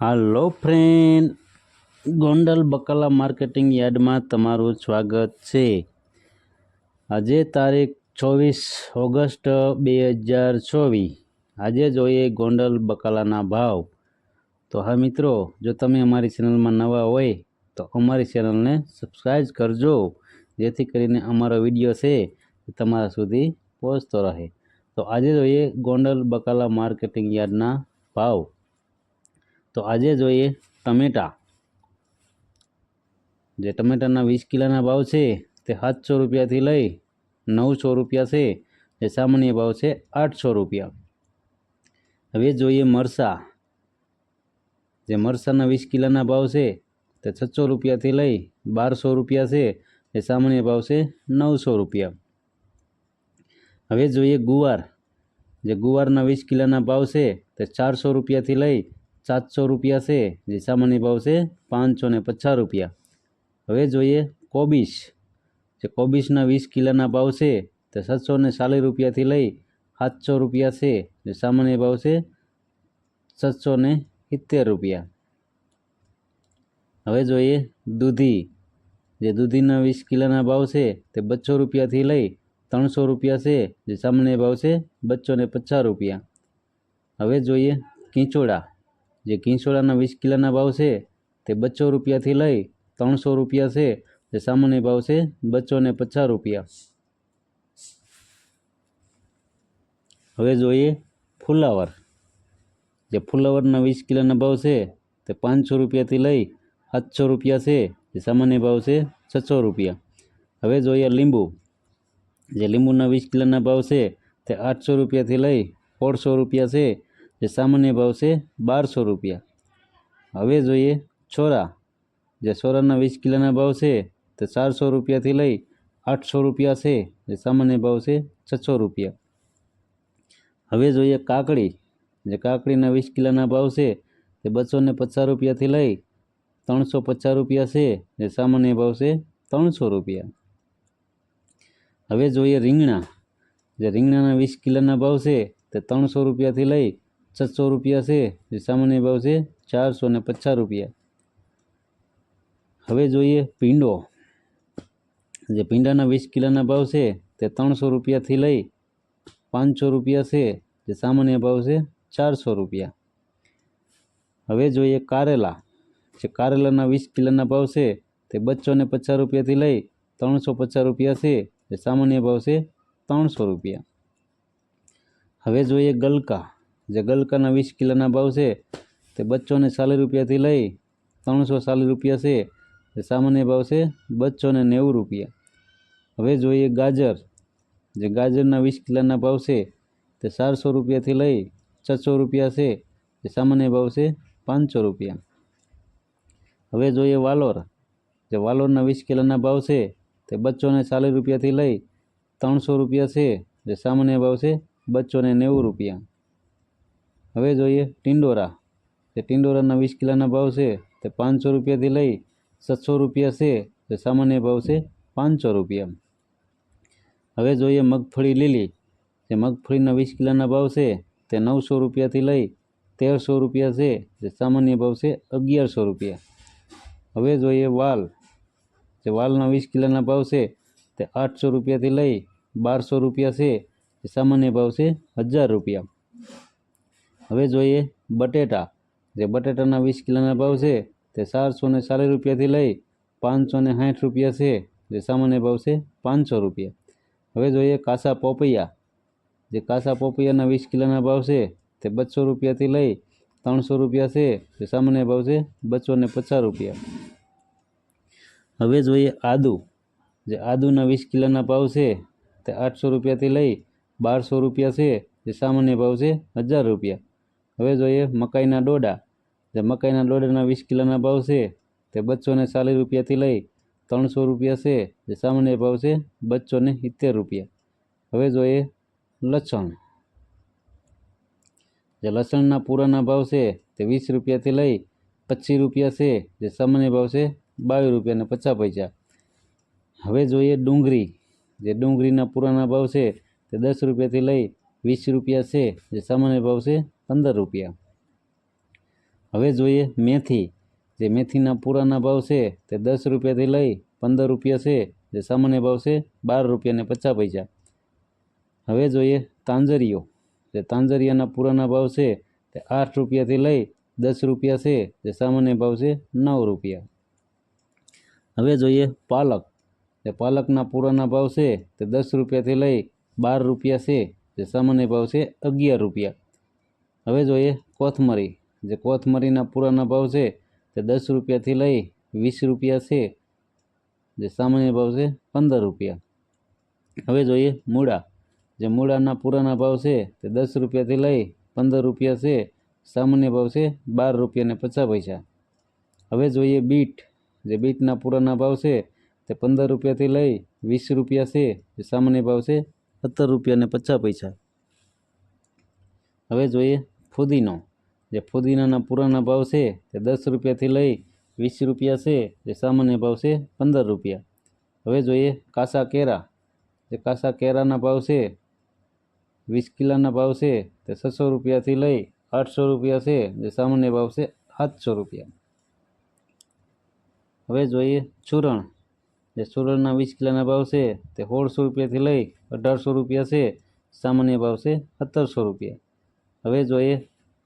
હાલો friend, Gondal બકાલા marketing યાર્ડમાં તમારું સ્વાગત છે. આજે તારીખ ચોવીસ ઓગસ્ટ બે હજાર ચોવીસ. આજે જોઈએ ગોંડલ બકાલાના ભાવ. તો હા મિત્રો, જો તમે અમારી ચેનલમાં નવા હોય, તો અમારી ચેનલને સબસ્ક્રાઈબ કરજો, જેથી કરીને અમારો વીડિયો છે એ તમારા સુધી પહોંચતો રહે. તો આજે જોઈએ ગોંડલ બકાલા માર્કેટિંગ યાર્ડના ભાવ. તો આજે જોઈએ ટમેટા. જે ટમેટાના વીસ કિલોના ભાવ છે, તે સાતસો રૂપિયાથી લઈ નવસો રૂપિયા છે, જે સામાન્ય ભાવ છે આઠસો રૂપિયા. હવે જોઈએ મરસા. જે મરસાના વીસ કિલોના ભાવ છે, તે છસો રૂપિયાથી લઈ બારસો રૂપિયા છે, જે સામાન્ય ભાવ છે નવસો રૂપિયા. હવે જોઈએ ગુવાર. જે ગુવારના વીસ કિલોના ભાવ છે, તે ચારસો રૂપિયાથી લઈ સાતસો રૂપિયા છે, જે સામાન્ય ભાવ છે પાંચસો ને પચાસ રૂપિયા. હવે જોઈએ કોબીસ જે કોબીસના વીસ કિલોના ભાવ છે, તે સાતસો ને ચાલીસ રૂપિયાથી લઈ સાતસો રૂપિયા છે, જે સામાન્ય ભાવ છે સાતસો ને સિત્તેર રૂપિયા. હવે જોઈએ દૂધી. જે દૂધીના વીસ કિલોના ભાવ છે, તે બસો રૂપિયાથી લઈ ત્રણસો રૂપિયા છે, જે સામાન્ય ભાવ છે બસો ને પચાસ રૂપિયા. હવે જોઈએ કીંચોડા. જે કીંચોડાના વીસ કિલોના ભાવ છે, તે બસો રૂપિયાથી લઈ ત્રણસો રૂપિયા છે, જે સામાન્ય ભાવ છે બસો ને પચાસ રૂપિયા. હવે જોઈએ ફુલાવર. જે ફુલાવરના વીસ કિલોના ભાવ છે, તે પાંચસો રૂપિયાથી લઈ સાતસો રૂપિયા છે, જે સામાન્ય ભાવ છે, છસો રૂપિયા. હવે જોઈએ લીંબુ. જે લીંબુના વીસ કિલોના ભાવ છે, તે આઠસો રૂપિયાથી લઈ સોળસો રૂપિયા છે જે સામાન્ય ભાવ છે બારસો રૂપિયા. હવે જોઈએ છોરા. જે છોરાના વીસ કિલોના ભાવ છે તે ચારસો રૂપિયાથી લઈ આઠસો રૂપિયા છે. જે સામાન્ય ભાવ છે છસો રૂપિયા. હવે જોઈએ કાકડી. જે કાકડીના વીસ કિલોના ભાવ છે તે બસો ને પચાસ રૂપિયાથી લઈ ત્રણસો પચાસ રૂપિયા છે. જે સામાન્ય ભાવ છે ત્રણસો રૂપિયા. હવે જોઈએ રીંગણા. જે રીંગણાના વીસ કિલોના ભાવ છે તે ત્રણસો રૂપિયાથી લઈ છસો રૂપિયા છે, જે સામાન્ય ભાવ છે, ચારસો ને પચાસ રૂપિયા. હવે જોઈએ પિંડો જે પીંડાના વીસ કિલોના ભાવ છે, તે ત્રણસો રૂપિયાથી લઈ પાંચસો રૂપિયા છે, જે સામાન્ય ભાવ છે, ચારસો રૂપિયા. હવે જોઈએ કારેલા. જે કારેલાના વીસ કિલોના ભાવ છે, તે બસો ને પચાસ રૂપિયાથી લઈ ત્રણસો પચાસ રૂપિયા છે, જે સામાન્ય ભાવ છે, ત્રણસો રૂપિયા. હવે જોઈએ ગલકા. જે ગલકાના વીસ કિલોના ભાવ છે, તે બચ્ચોને ચાલીસ રૂપિયાથી લઈ ત્રણસો ચાલીસ રૂપિયા છે. જે સામાન્ય ભાવ છે, બચ્ચોને નેવું રૂપિયા. હવે જોઈએ ગાજર. જે ગાજરના વીસ કિલોના ભાવ છે, તે ચારસો રૂપિયાથી લઈ છસો રૂપિયા છે. જે સામાન્ય ભાવ છે, પાંચસો રૂપિયા. હવે જોઈએ વાલોર. જે વાલોરના વીસ કિલોના ભાવ છે, તે બચ્ચોને ચાલીસ રૂપિયાથી લઈ ત્રણસો રૂપિયા છે. જે સામાન્ય ભાવ છે, બચ્ચોને નેવું રૂપિયા. હવે જોઈએ ટિંડોરા. જે ટિંડોરાના વીસ કિલોના ભાવ છે, તે પાંચસો રૂપિયાથી લઈ સાતસો રૂપિયા છે તે સામાન્ય ભાવ છે પાંચસો રૂપિયા હવે જોઈએ મગફળી લીલી. જે મગફળીના વીસ કિલોના ભાવ છે, તે નવસો રૂપિયાથી લઈ તેરસો રૂપિયા છે, જે સામાન્ય ભાવ છે અગિયારસો રૂપિયા. હવે જોઈએ વાલ. જે વાલના વીસ કિલોના ભાવ છે, તે આઠસો રૂપિયાથી લઈ બારસો રૂપિયા છે, જે સામાન્ય ભાવ છે હજાર રૂપિયા. હવે જોઈએ બટેટા. જે બટેટાના વીસ કિલોના ભાવ છે, તે ચારસો ને ચાલીસ રૂપિયાથી લઈ પાંચસો ને સાઠ રૂપિયા છે, જે સામાન્ય ભાવ છે પાંચસો રૂપિયા. હવે જોઈએ કાસા પોપૈયા. જે કાસા પોપૈયાના વીસ કિલોના ભાવ છે, તે બસો રૂપિયાથી લઈ ત્રણસો રૂપિયા છે, જે સામાન્ય ભાવ છે બસો ને પચાસ રૂપિયા. હવે જોઈએ આદુ. જે આદુના વીસ કિલોના ભાવ છે, તે આઠસો રૂપિયાથી લઈ બારસો રૂપિયા છે, જે સામાન્ય ભાવ છે હજાર રૂપિયા. હવે જોઈએ મકાઈના ડોડા જે મકાઈના ડોડાના વીસ કિલોના ભાવ છે, તે બસો ને ચાલીસ રૂપિયાથી લઈ ત્રણસો રૂપિયા છે. જે સામાન્ય ભાવ છે બસો ને સિત્તેર રૂપિયા. હવે જોઈએ લસણ. જે લસણના પૂરાના ભાવ છે, તે વીસ રૂપિયાથી લઈ પચીસ રૂપિયા છે. જે સામાન્ય ભાવ છે, બાવીસ રૂપિયા ને પચાસ પૈસા. હવે જોઈએ ડુંગળી. જે ડુંગળીના પૂરાના ભાવ છે, તે દસ રૂપિયાથી લઈ વીસ રૂપિયા છે, જે સામાન્ય ભાવ છે, પંદર રૂપિયા. હવે જોઈએ મેથી. જે મેથીના પૂરાના ભાવ છે, તે દસ રૂપિયાથી લઈ પંદર રૂપિયા છે, જે સામાન્ય ભાવ છે, બાર રૂપિયા ને પચાસ પૈસા. હવે જોઈએ તાંજરીઓ. જે તાંજરિયાના પૂરાના ભાવ છે, તે આઠ રૂપિયાથી લઈ દસ રૂપિયા છે, જે સામાન્ય ભાવ છે, નવ રૂપિયા. હવે જોઈએ પાલક. જે પાલકના પૂરાના ભાવ છે, તે દસ રૂપિયાથી લઈ બાર રૂપિયા છે જે સામાન્ય ભાવ છે અગિયાર રૂપિયા. હવે જોઈએ કોથમરી. જે કોથમરીના પૂરાના ભાવ છે તે દસ રૂપિયાથી લઈ વીસ રૂપિયા છે. જે સામાન્ય ભાવ છે પંદર રૂપિયા. હવે જોઈએ મૂળા. જે મૂળાના પૂરાના ભાવ છે તે દસ રૂપિયાથી લઈ પંદર રૂપિયા છે. સામાન્ય ભાવ છે બાર રૂપિયા ને પચાસ પૈસા. હવે જોઈએ બીટ. જે બીટના પૂરાના ભાવ છે તે પંદર રૂપિયાથી લઈ વીસ રૂપિયા છે. જે સામાન્ય ભાવ છે સત્તર રૂપિયા ને પચાસ પૈસા. હવે જોઈએ ફુદીનો. જે ફુદીનાના પુરાના ભાવ છે તે દસ રૂપિયાથી લઈ વીસ રૂપિયા છે. જે સામાન્ય ભાવ છે પંદર રૂપિયા. હવે જોઈએ કાસા કેરા. જે કાસા કેરાના ભાવ છે, વીસ કિલાના ભાવ છે, તે છસો રૂપિયાથી લઈ આઠસો રૂપિયા છે. જે સામાન્ય ભાવ છે સાતસો રૂપિયા. હવે જોઈએ ચૂરણ જે ચૂરણના વીસ કિલોના ભાવ છે, તે સોળસો રૂપિયાથી લઈ અઢારસો રૂપિયા છે, સામાન્ય ભાવ છે સત્તરસો રૂપિયા. હવે જોઈએ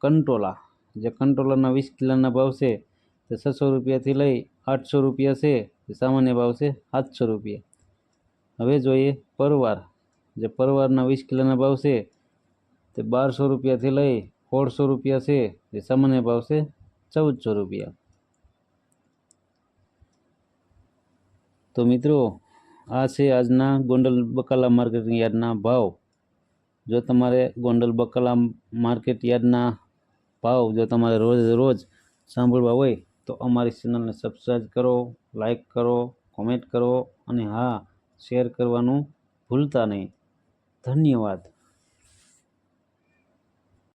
કંટોલા. જે કંટોલાના વીસ કિલોના ભાવ છે, તે છસો રૂપિયાથી લઈ આઠસો રૂપિયા છે જે સામાન્ય ભાવ છે સાતસો રૂપિયા. હવે જોઈએ પરવાર. જે પરવારના વીસ કિલોના ભાવ છે, તે બારસો રૂપિયાથી લઈ સોળસો રૂપિયા છે જે સામાન્ય ભાવ છે ચૌદસો રૂપિયા. તો મિત્રો, આ છે આજના ગોંડલ બકાલા માર્કેટિંગ યાર્ડના ભાવ. જો તમારે ગોંડલ બકાલા માર્કેટ યાર્ડના ભાવ જો તમારે રોજ રોજ સાંભળવા હોય, તો અમારી ચેનલને સબસ્ક્રાઈબ કરો લાઈક કરો કોમેન્ટ કરો અને હા શેર કરવાનું ભૂલતા નહીં. ધન્યવાદ.